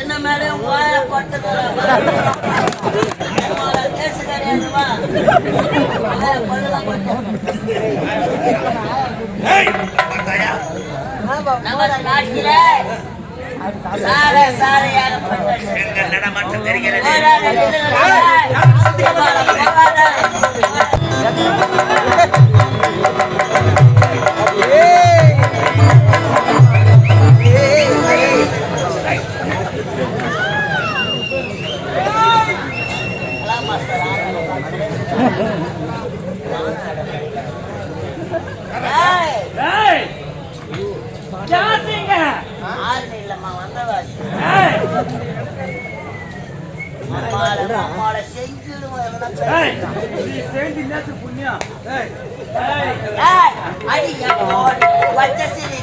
என்ன madam case கிடையாதுமா நம்ம நாட்டில சார சார யாரும் நடமாட்டம் தெரிகிறது. புண்ணியம் அடி வச்ச சரி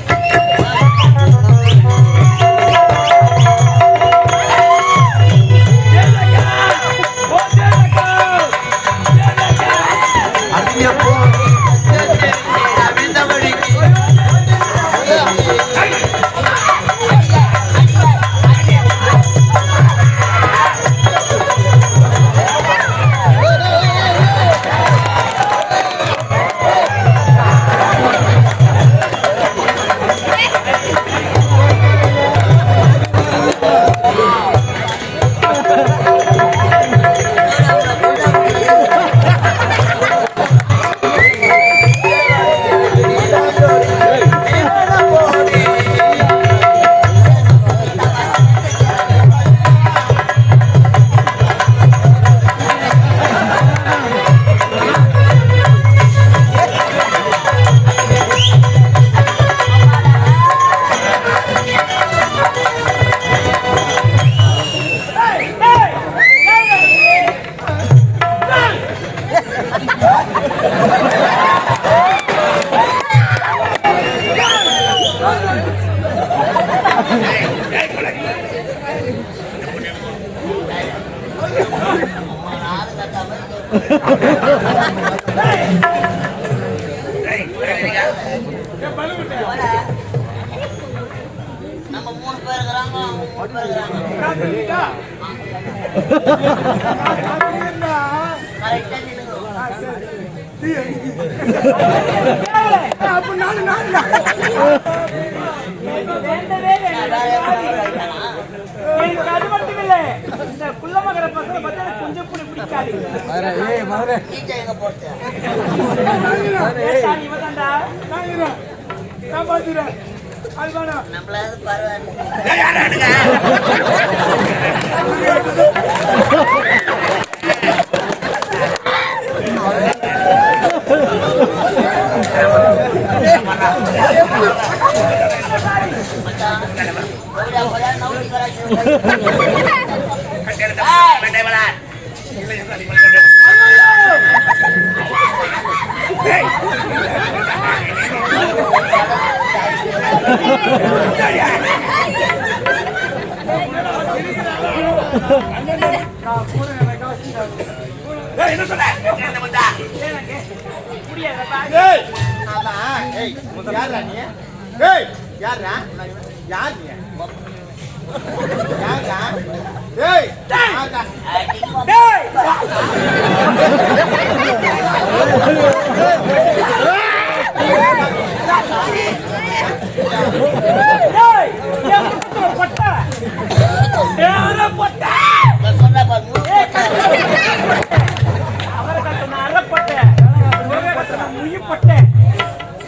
அது மட்டும் இல்ல இந்த குள்ளமகர பசங்க பார்த்தா கொஞ்சம் கூட பிடிக்காது. நான் பாத்துக்கிறேன். அது வேணாம். நம்மளாவது பரவாயில்ல மச்சான், யாரா நீ. டேய்! டேய்!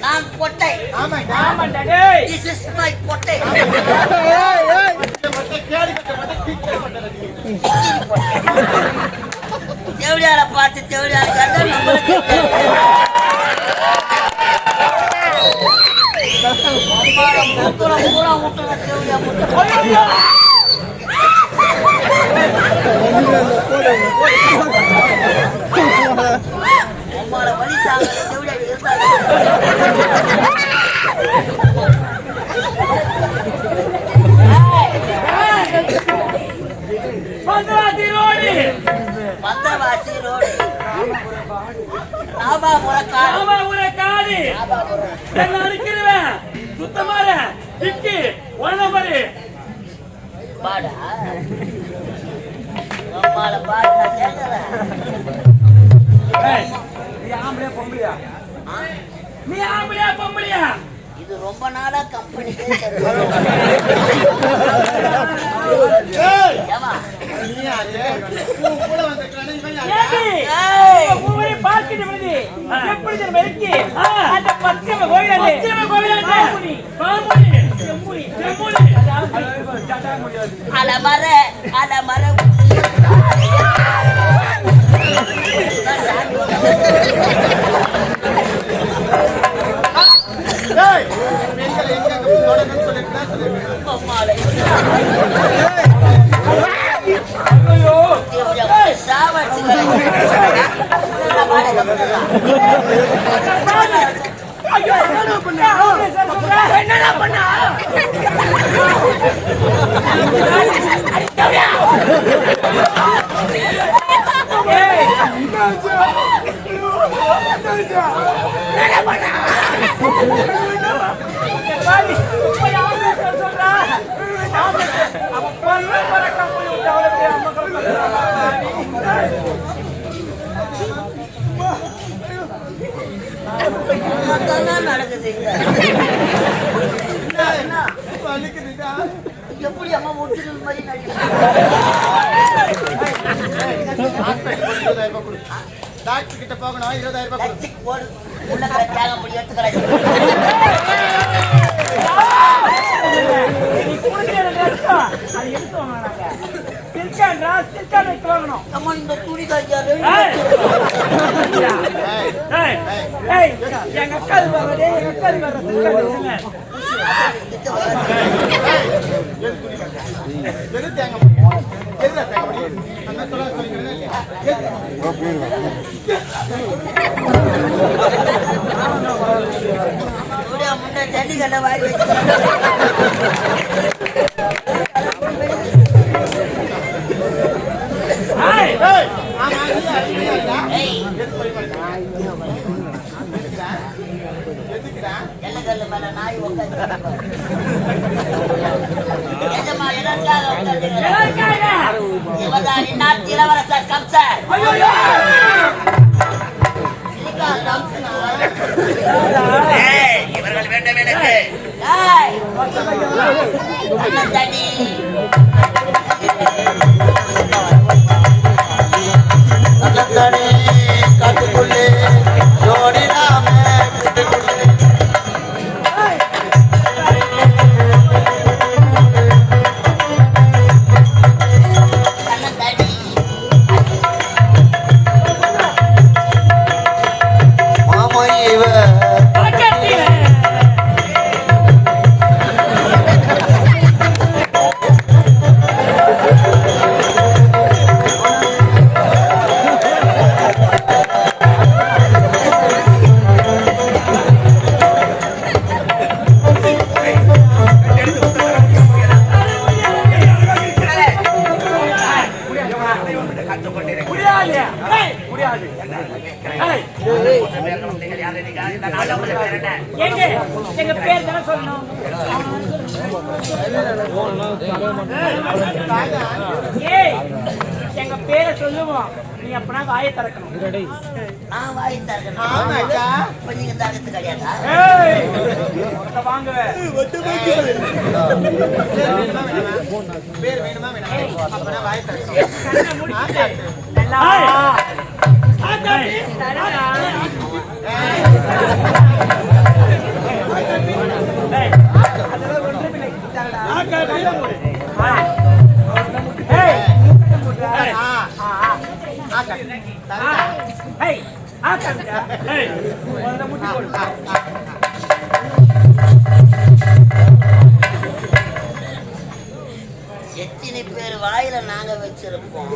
நான் பொட்டை ஆமாண்டா, டேய். திஸ் இஸ் மை பொட்டை தேவடியார பார்த்து தேவடியார கண்டா நம்மளுக்கு அம்மாவை மூக்குல பூரா ஊட்டுன தேவடியா முட்டு. ஐயோ! அம்மாவோட வலி தாங்கல தேவடியா இருந்தாங்க பத்ராதி ரோடு. உரை காடு. என்ன அடிக்கிறவன்? சுத்தமால, திக்கி, நம்பரு. பாடா கேட்கல ஏய், நீ ஆம்பளையா, பொம்பளையா? நீ ஆம்பளையா, பொம்பளையா? இது ரொம்ப நாளா கம்பெனிக்கே ஏய்! ஏமா. என்னடா பண்ண? அவன் பொண்ணு பறக்க போய் விட்டு நடக்குது எப்படி அம்மா முடிச்சது மாதிரி டாக்டர் கிட்ட போகணும். இருபதாயிரம் ரூபாய் போடு தியாகம் பண்ணி எடுத்துக்கிறேன் சில்கான்றா, சில்கான் வைத்து வாங்கணும். அம்மா இந்த துணி ஏய், எங்க அக்கா இது வர்றா, டேய், எங்க அக்கா இது வர்றா, சில்கான் வச்சுங்க. எது ஜன்னல் மேல நாய் உட்காந்து இளவரசர் கம்சர் இவர்கள் வேண்டும் எனக்கு. கொஞ்சம் தரத்து கிடையாதா Hey! ஆத்தாங்க எத்தனை பேர் வாயில நாங்க வச்சிருப்போம்?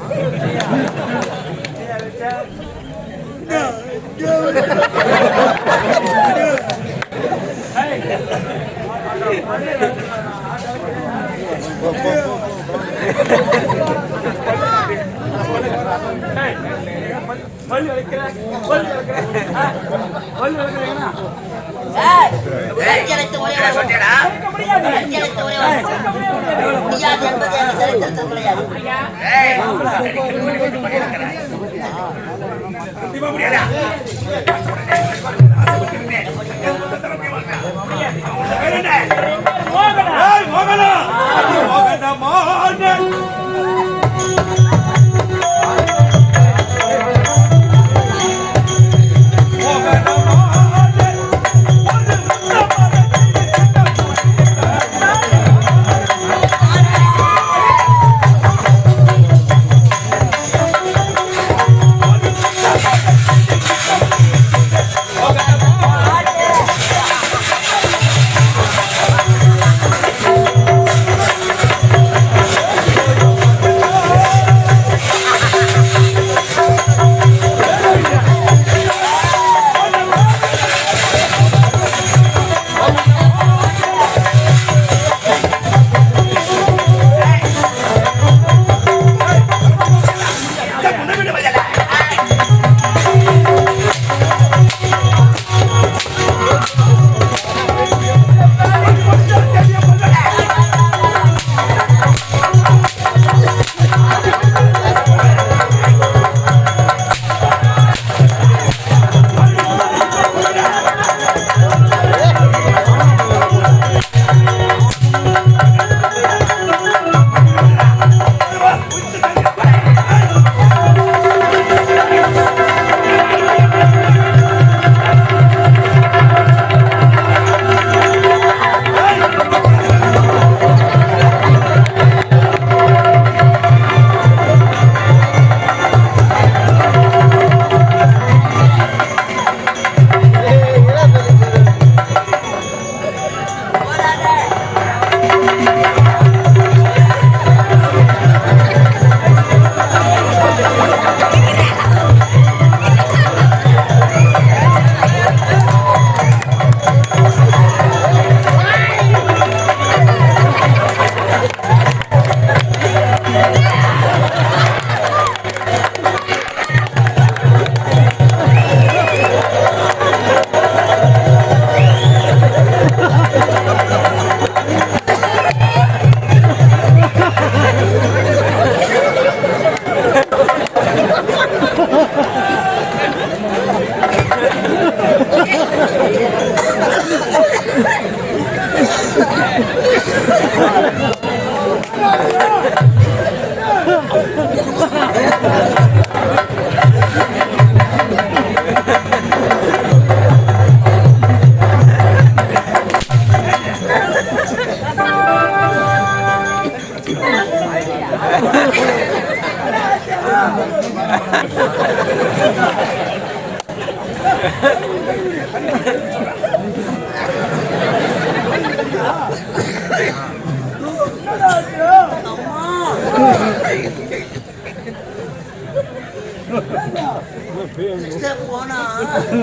போனா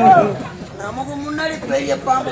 uh, நமக்கு முன்னாடி பெரிய பாம்பு.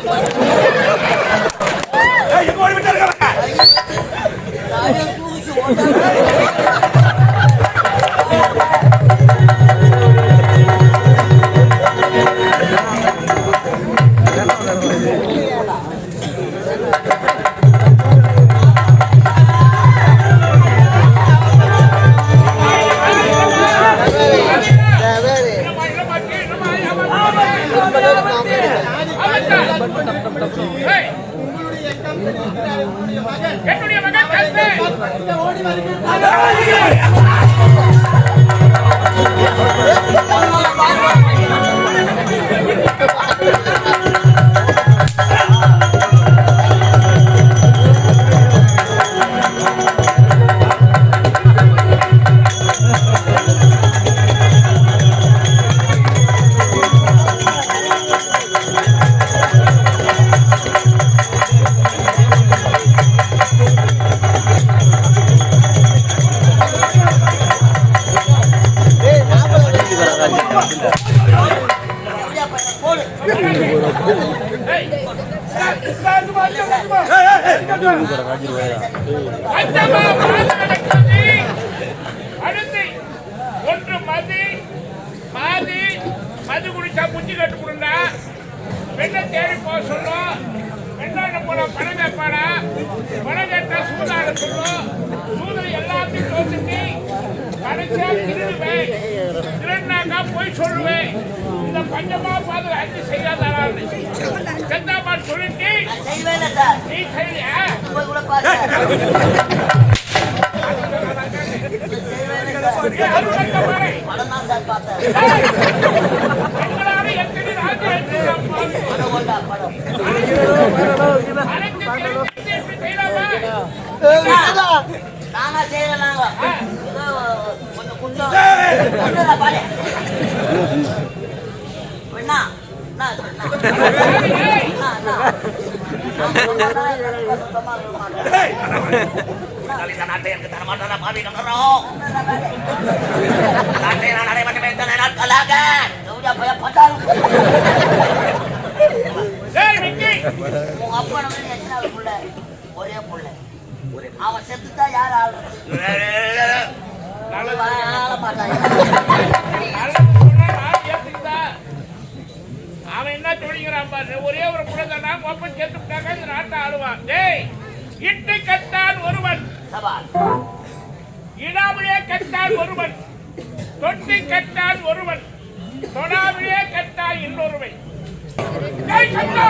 இந்த பஞ்சமா பாது அஞ்சு செய்யாதாரா சந்தாமா சொல்லிட்டு செய்வேல சார் நீ செய்யலையா போய் கூட பாரு நாங்க செய்யல நாங்க கொஞ்சம் குண்டம் பாரு ஒரே புள்ள ஒரே அவன் செத்துதான் யார் ஆள் மாட்டாங்க துணிகிறான் பாரு ஒரே ஒரு குழந்தைனா கோப்பன் சேர்த்துட்டாங்க இந்த நாட்டை ஆளுவான். டேய் இட்டு கட்டான் ஒருவன். இடாமலே கட்டான் ஒருவன். தொட்டி கட்டான் ஒருவன். தொடாமலே கட்டான் இன்னொருவன். டேய் கட்டா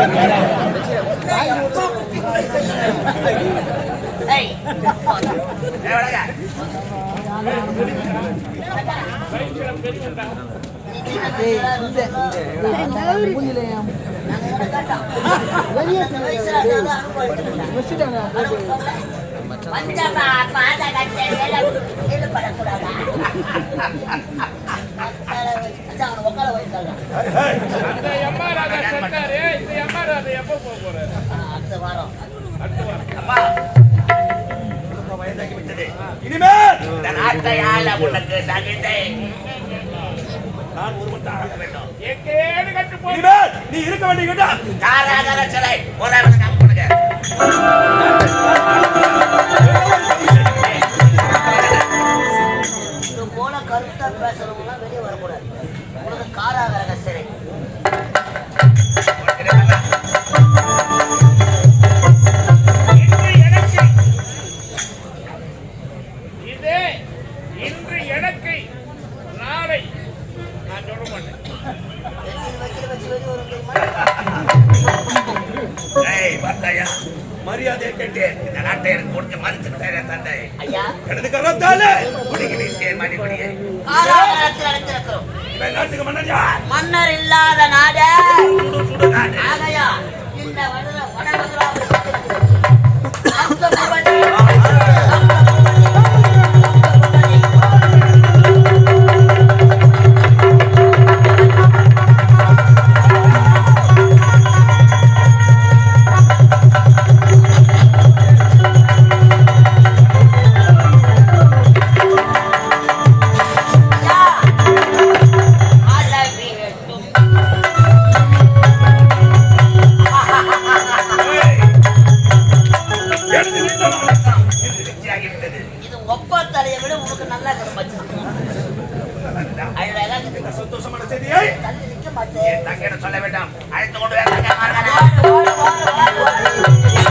மஞ்சப்பா பாத கட்ட வேலை எழுப்படக்கூடாதா இனிமேல் நாட்டையால உனக்கு சகித்தேன் நான் நீ இருக்க வேண்டிய கருத்தாக பேசுறவங்களாம் வெளியே வரக்கூடாது. உனக்கு காராகரக சிறை மரியாதையை கேட்டு இந்த நாட்டை எனக்கு கொடுத்து மறுத்துட்டாரே தந்தை. ஐயா. எனது கரத்தால காலாகாலத்தில் அழைத்திருக்கிறோம் இவன் நாட்டுக்கு மன்னர் யார்? மன்னர் இல்லாத நாடு. ஆகையா